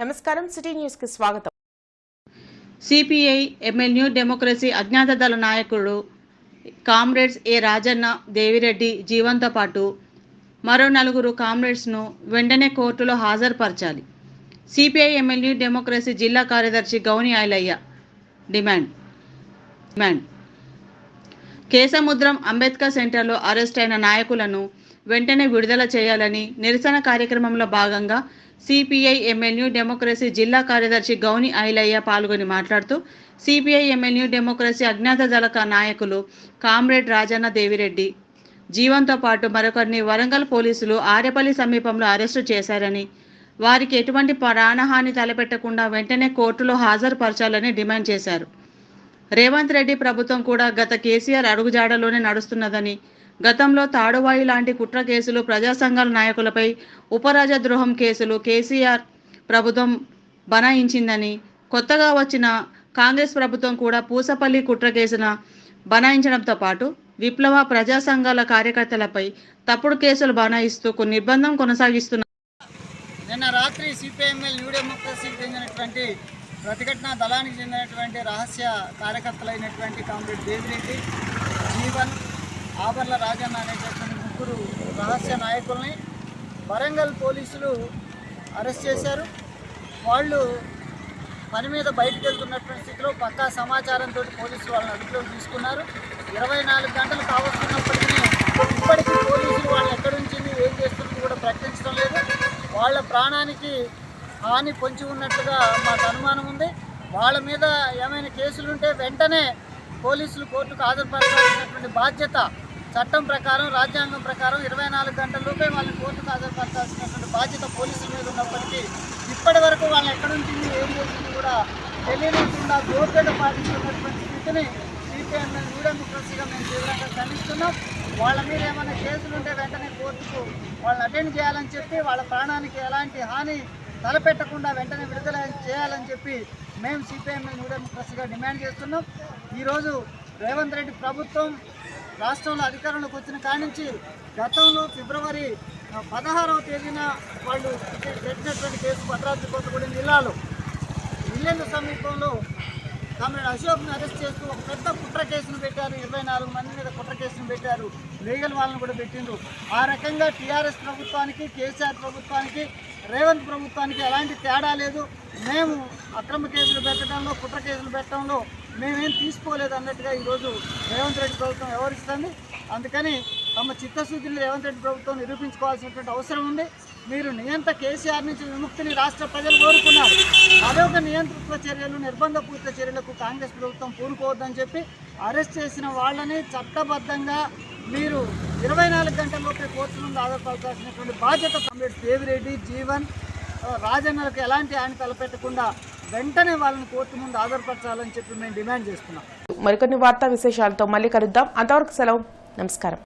నమస్కారం సిటీ న్యూస్కి స్వాగతం. సిపిఐ ఎమ్మెల్యూ డెమోక్రసీ అజ్ఞాత దళ నాయకుడు కామ్రేడ్స్ ఏ రాజన్న దేవిరెడ్డి జీవంతో పాటు మరో నలుగురు కామ్రేడ్స్ను వెంటనే కోర్టులో హాజరుపరచాలి. సిపిఐ ఎమ్మెల్యూ డెమోక్రసీ జిల్లా కార్యదర్శి గౌని ఐలయ్య డిమాండ్. డిమాండ్. కేశముద్రం అంబేద్కర్ సెంటర్లో అరెస్ట్ అయిన నాయకులను వెంటనే విడుదల చేయాలని నిరసన కార్యక్రమంలో భాగంగా సిపిఐ ఎమ్మెల్యూ డెమోక్రసీ జిల్లా కార్యదర్శి గౌని ఐలయ్య పాల్గొని మాట్లాడుతూ సిపిఐ ఎమ్మెల్యూ డెమోక్రసీ అజ్ఞాత దళక నాయకులు కామ్రేడ్ రాజన్న దేవిరెడ్డి జీవంతో పాటు మరొకరిని వరంగల్ పోలీసులు ఆరేపల్లి సమీపంలో అరెస్టు చేశారని వారికి ఎటువంటి ప్రాణహాని తలపెట్టకుండా వెంటనే కోర్టులో హాజరుపరచాలని డిమాండ్ చేశారు. రేవంత్ రెడ్డి ప్రభుత్వం కూడా గత కేసీఆర్ అడుగుజాడలోనే నడుస్తున్నదని గతంలో తాడువాయి లాంటి కుట్ర కేసులు ప్రజా సంఘాల నాయకులపై ఉపరాజద్రోహం కేసులు కేసీఆర్ ప్రభుత్వం బనాయించిందని కొత్తగా వచ్చిన కాంగ్రెస్ ప్రభుత్వం కూడా పూసపల్లి కుట్ర కేసున బనాయించడంతో పాటు విప్లవ ప్రజా సంఘాల కార్యకర్తలపై తప్పుడు కేసులు బనాయిస్తూ కొన్ని నిర్బంధం కొనసాగిస్తున్నారు నిన్న రాత్రి సిపిఎంఎల్ న్యూ డెమోక్రసీకి చెందినటువంటి ప్రతిఘటన దళానికి చెందినటువంటి రహస్య కార్యకర్తలైనటువంటి కామ్రేడ్ దేవిరెడ్డి జీవన్ ఆబర్ల రాజన్న అనేటటువంటి ముగ్గురు రహస్య నాయకుల్ని వరంగల్ పోలీసులు అరెస్ట్ చేశారు. వాళ్ళు పని మీద బయటకు వెళ్తున్నటువంటి స్థితిలో పక్కా సమాచారంతో పోలీసులు వాళ్ళని అదుపులోకి తీసుకున్నారు. ఇరవై నాలుగు గంటలు కావస్తున్నప్పటికీ ఇప్పటికీ పోలీసులు వాళ్ళు ఎక్కడి నుంచి ఏం చేస్తున్నది కూడా ప్రకటించడం లేదు. వాళ్ళ ప్రాణానికి హాని పొంచి ఉన్నట్టుగా మాకు అనుమానం ఉంది. వాళ్ళ మీద ఏమైనా కేసులు ఉంటే వెంటనే పోలీసులు కోర్టుకు హాజరుపరచాల్సినటువంటి బాధ్యత చట్టం ప్రకారం రాజ్యాంగం ప్రకారం ఇరవై నాలుగు గంటల్లోపే వాళ్ళని కోర్టుకు హాజరుపరచాల్సినటువంటి బాధ్యత పోలీసుల మీద ఉన్నప్పటికీ ఇప్పటి వరకు వాళ్ళు ఎక్కడి ఏం చేసింది కూడా తెలియకుండా గోప్యత పాటిస్తున్నటువంటి స్థితిని సిపిఎం న్యూ డెమోక్రసీగా మేము తీవ్రంగా ఖండిస్తున్నాం. వాళ్ళ మీద ఏమైనా కేసులు ఉంటే వెంటనే కోర్టుకు వాళ్ళని అటెండ్ చేయాలని చెప్పి వాళ్ళ ప్రాణానికి ఎలాంటి హాని తలపెట్టకుండా వెంటనే విడుదల చేయాలని చెప్పి మేము సిపిఎంఎల్ న్యూడెమోక్రసీగా డిమాండ్ చేస్తున్నాం. ఈరోజు రేవంత్ రెడ్డి ప్రభుత్వం రాష్ట్రంలో అధికారంలోకి వచ్చిన కాడి నుంచి గతంలో ఫిబ్రవరి పదహారవ తేదీన వాళ్ళు పెట్టినటువంటి కేసు భద్రాద్రి కొత్తగూడెం జిల్లాలో. ఇల్లెందు సమీపంలో కామ్రేడ్ అశోక్ను అరెస్ట్ చేస్తూ ఒక పెద్ద కుట్ర కేసును పెట్టారు. ఇరవై నాలుగు మంది మీద కుట్ర కేసును పెట్టారు. లీగల్ వాళ్ళని కూడా పెట్టిండ్రు. ఆ రకంగా టీఆర్ఎస్ ప్రభుత్వానికి కేసీఆర్ ప్రభుత్వానికి రేవంత్ ప్రభుత్వానికి ఎలాంటి తేడా లేదు. మేము అక్రమ కేసులు పెట్టడంలో కుట్ర కేసులు పెట్టడంలో మేమేం తీసుకోలేదు అన్నట్టుగా ఈరోజు రేవంత్ రెడ్డి ప్రభుత్వం వ్యవహరిస్తుంది. అందుకని తమ చిత్తశుద్ధిని రేవంత్ రెడ్డి ప్రభుత్వం నిరూపించుకోవాల్సినటువంటి అవసరం ఉంది. మీరు నియంత కేసీఆర్ నుంచి విముక్తిని రాష్ట్ర ప్రజలు కోరుకున్నారు. అదొక నియంతృత్వ చర్యలు నిర్బంధపూరిత చర్యలకు కాంగ్రెస్ ప్రభుత్వం పూనుకోవద్దని చెప్పి అరెస్ట్ చేసిన వాళ్ళని చట్టబద్ధంగా మీరు ఇరవై నాలుగు గంటల్లోపే కోర్టు ముందు ఆధారపడాల్సినటువంటి బాధ్యత కామ్రేడ్ దేవిరెడ్డి జీవన్ రాజన్నలకు ఎలాంటి ఆయన తలపెట్టకుండా వెంటనే వాళ్ళని కోర్టు ముందు ఆధారపరచాలని చెప్పి మేము డిమాండ్ చేస్తున్నాం. మరికొన్ని వార్తా విశేషాలతో మళ్ళీ కలుద్దాం. అంతవరకు సెలవు. నమస్కారం.